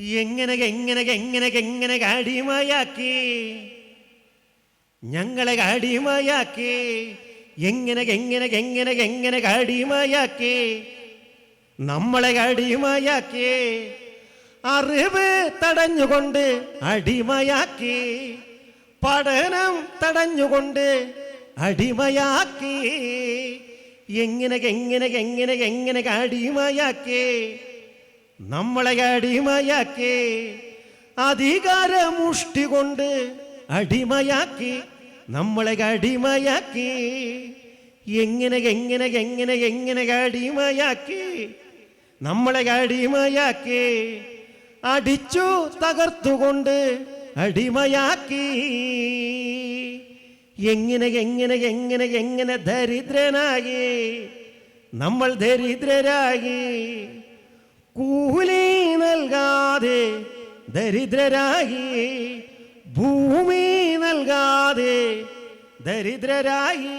എങ്ങനെ എങ്ങനെ എങ്ങനെ എങ്ങനെ അടിമയാക്കി ഞങ്ങളെ അടിമയാക്കി എങ്ങനെ എങ്ങനെ എങ്ങനെ എങ്ങനെ അടിമയാക്കി നമ്മളെ അടിമയാക്കി അറിവ് തടഞ്ഞുകൊണ്ട് അടിമയാക്കി. പഠനം തടഞ്ഞുകൊണ്ട് അടിമയാക്കി. എങ്ങനെ എങ്ങനെ എങ്ങനെ എങ്ങനെ അടിമയാക്കി നമ്മളെ അടിമയാക്കി അധികാരമുഷ്ടി കൊണ്ട് അടിമയാക്കി നമ്മളെ അടിമയാക്കി. എങ്ങനെ എങ്ങനെ എങ്ങനെ എങ്ങനെ അടിമയാക്കി നമ്മളെ അടിമയാക്കി. അടിച്ചു തകർത്തുകൊണ്ട് അടിമയാക്കി. എങ്ങനെ എങ്ങനെ എങ്ങനെ എങ്ങനെ ദരിദ്രനായി നമ്മൾ ദരിദ്രരായി. കൂലി നൽകാതെ ദരിദ്രരായി ഭൂമി നൽകാതെ ദരിദ്രരായി